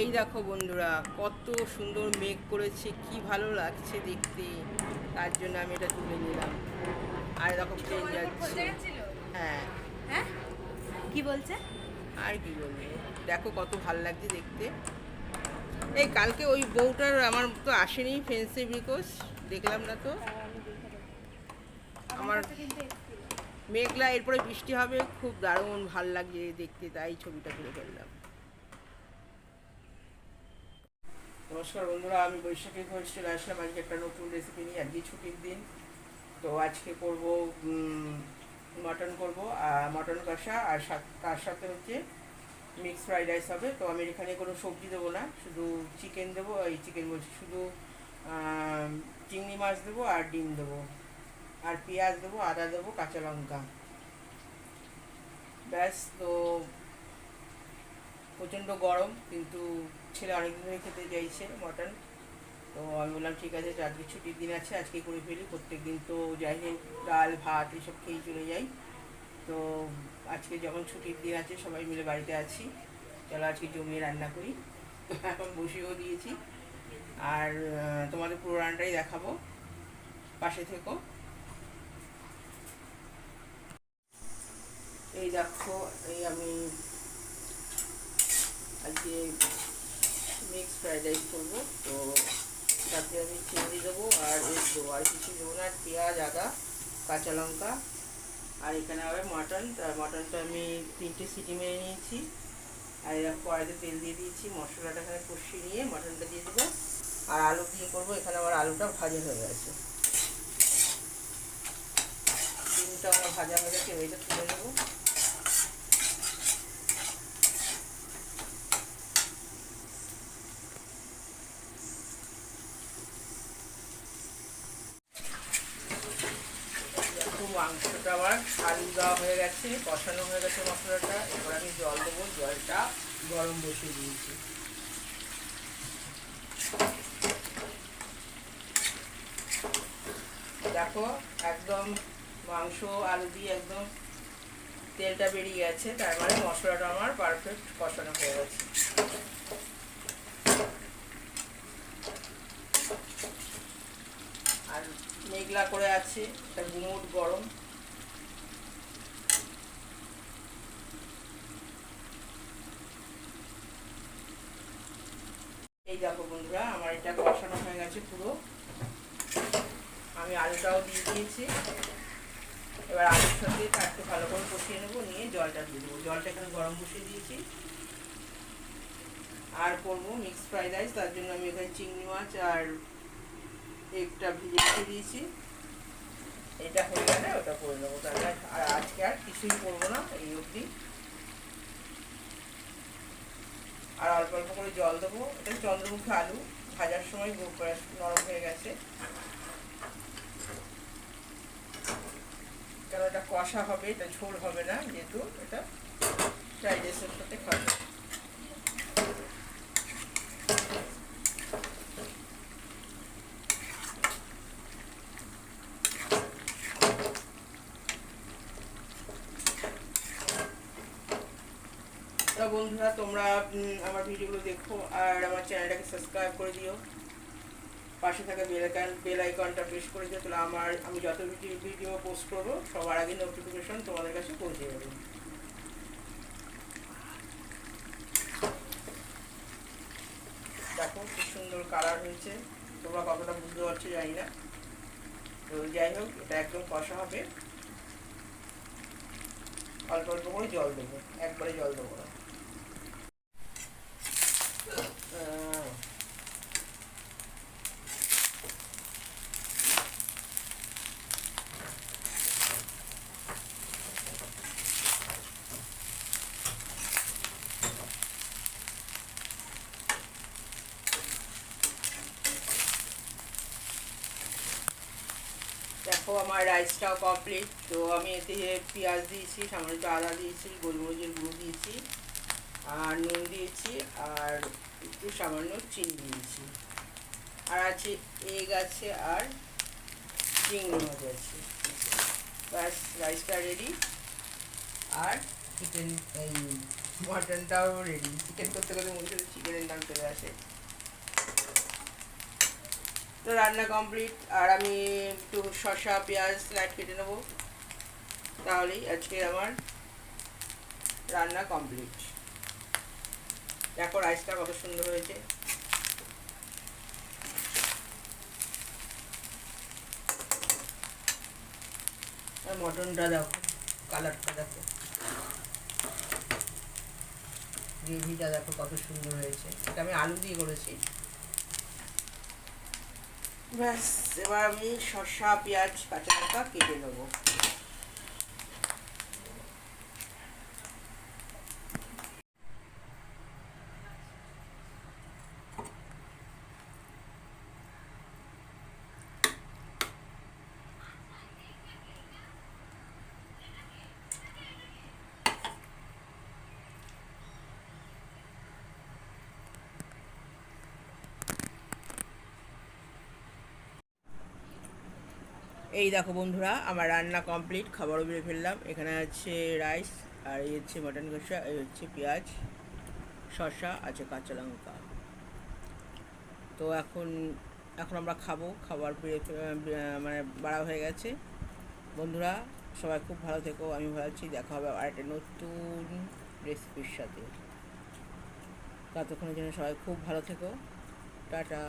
এই দেখো বন্ধুরা কত সুন্দর মেঘ করেছে কি ভালো লাগছে দেখতে। তার জন্য আমি এটা তুলে নিলাম। আর দেখো ট্রেন যাচ্ছে। হ্যাঁ। হ্যাঁ? কি বলছে? আর কি বলব? দেখো কত ভালো লাগছে দেখতে। এই কালকে ওই বউটার আমার তো আসেনি ফেন্সি বিকজ দেখলাম না তো। আমার মেঘলা এরপরে বৃষ্টি হবে খুব দারুণ ভালো লাগছে দেখতে তাই ছবিটা তুলে ফেললাম নমস্কার বন্ধুরা, আমি বৈশাখী ঘোষ, চলে আসলাম আজকে একটা নতুন রেসিপি নিয়ে, আজকে ছুটির দিন। তো আজকে করব মাটন করব, আর মাটন কষা, আর তার সাথে হচ্ছে মিক্স ফ্রাইড রাইস হবে। তো আমি এখানে কোনো সবজি দেবো না, শুধু চিকেন দেবো, এই চিকেন বলছি, শুধু চিংড়ি মাছ দেবো আর ডিম দেবো। আর পেঁয়াজ দেবো, আদা দেবো, কাঁচা লঙ্কা। ব্যাস, তো প্রচণ্ড গরম, কিন্তু ছেলে অনেকদিন ধরে খেতে চাইছে মটন তো আমি বললাম, ঠিক আছে, আজকে ছুটির দিন আছে, আজকে করে ফেলি। প্রত্যেক দিন তো যাই হোক, ডাল, ভাত এসব খেয়েই চলে যাই। তো আজকে যখন ছুটির দিন আছে, সবাই মিলে বাড়িতে আছি। চলো আজকে জমিয়ে রান্না করি। এখন বসিয়েও দিয়েছি। আর তোমাদের পুরো রান্নাটাই দেখাবো। পাশে থেকো। এই দেখো, এই আমি আজকে মিক্স ফ্রাইড রাইস করব। তো তাতে আমি চিংড়ি দেবো আর এগ দেবো আর কিছু দেবো না, পেঁয়াজ, আদা, কাঁচা লঙ্কা আর এখানে হবে মাটন। মাটনটা আমি তিনটে সিটি মেরে নিয়েছি। আর এরকম কড়াইতে তেল দিয়ে দিয়েছি, মশলাটা এখানে কষিয়ে নিয়ে মাটনটা দিয়ে দেবো। আর আলু দিয়ে করব, এখানে আমার আলুটা ভাজা হয়ে গেছে। ডিমটা আমার ভাজা হয়ে গেছে ওইটা তুলে নেব দেখো মাংসটা আমার আলু দেওয়া হয়ে গেছে, কষানো হয়ে গেছে মশলাটা। এবার আমি জল দেবো, জলটা গরম বসিয়ে দিয়েছি। দেখো, একদম মাংস, আলু দিয়ে একদম তেলটা বেরিয়ে গেছে, তার মানে মশলাটা আমার পারফেক্ট কষানো হয়ে গেছে আর মেঘলা করে আছে একটা গুমুট গরম। এই দেখো বন্ধুরা, আমার এটা কষানো হয়ে গেছে পুরো। আমি আলুটাও দিয়ে দিয়েছি। এবার আলুর সাথে একটু ভালো করে কষিয়ে নেব, নিয়ে জলটা দিয়ে দেবো। জলটা এখানে গরম বসিয়ে দিয়েছি। আর করব মিক্স ফ্রাইড রাইস তার জন্য আমি এখানে চিংড়ি মাছ আর এগটা ভিজে দিয়েছি। এটা হয়ে গেলে ওটা করে নেব তাহলে আর আজকে আর কিছুই করব না এই অবধি। আর অল্প অল্প করে জল দেবো। এটা চন্দ্রমুখী আলু। ভাজার সময় নরম হয়ে গেছে। কারণ এটা কষা হবে, এটা ঝোল হবে না, যেহেতু এটা ফ্রাইড রাইসের সাথে খাবে তো বন্ধুরা, তোমরা আমার ভিডিওগুলো দেখো আর আমার চ্যানেলটাকে সাবস্ক্রাইব করে দিও। পাশে থাকা বেল আইকন বেল আইকনটা প্রেস করে দিও, তাহলে আমার, আমি যত ভিডিও ভিডিও পোস্ট করব, সবার আগে নোটিফিকেশন তোমাদের কাছে পৌঁছে যাবে। দেখো, কি সুন্দর কালার হয়েছে। তোমরা কতটা বুঝতে পারছ জানি না। তো যাই হোক, এটা একদম কষা হবে। অল্প অল্প করে জল দেবো, একবারে জল দেবো না। দেখো, আমার রাইসটাও কমপ্লিট তো আমি এতে পেঁয়াজ দিয়েছি, সামান্য আদা দিয়েছি, গোলমরিচের গুঁড়ো দিয়েছি, আর নুন দিয়েছি, আর একটু সামান্য চিনি দিয়েছি। আর আছে এগ আছে আর চিংড়ি মাছ আছে। ব্যাস রাইসটা রেডি আর চিকেন এই মাটনটাও রেডি চিকেন করতে করতে মনে হচ্ছে চিকেনের নাম চলে আসে। তো রান্না কমপ্লিট আর আমি একটু শসা, পেঁয়াজ স্লাইড কেটে নেব। তাহলেই আজকে আমার রান্না কমপ্লিট দেখো রাইসটা কত সুন্দর হয়েছে। মটনটা দেখো কালারটা দেখো। গ্রেভিটা দেখো কত সুন্দর হয়েছে। এটা আমি আলু দিয়ে করেছি। ব্যাস, এবার আমি শসা, পেঁয়াজ, কাঁচা লঙ্কা কেটে নেব। এই দেখো বন্ধুরা, আমার রান্না কমপ্লিট খাবারও বেড়ে ফেললাম। এখানে আছে রাইস আর এই হচ্ছে মাটন কষা, এই হচ্ছে পেঁয়াজ, শসা, আছে কাঁচা লঙ্কা। তো এখন এখন আমরা খাব, খাবার বেড়ে মানে বাড়া হয়ে গেছে। বন্ধুরা, সবাই খুব ভালো থেকো, আমি ভালো আছি, দেখা হবে আর একটা নতুন রেসিপির সাথে। ততক্ষণের জন্য সবাই খুব ভালো থেকো। টাটা।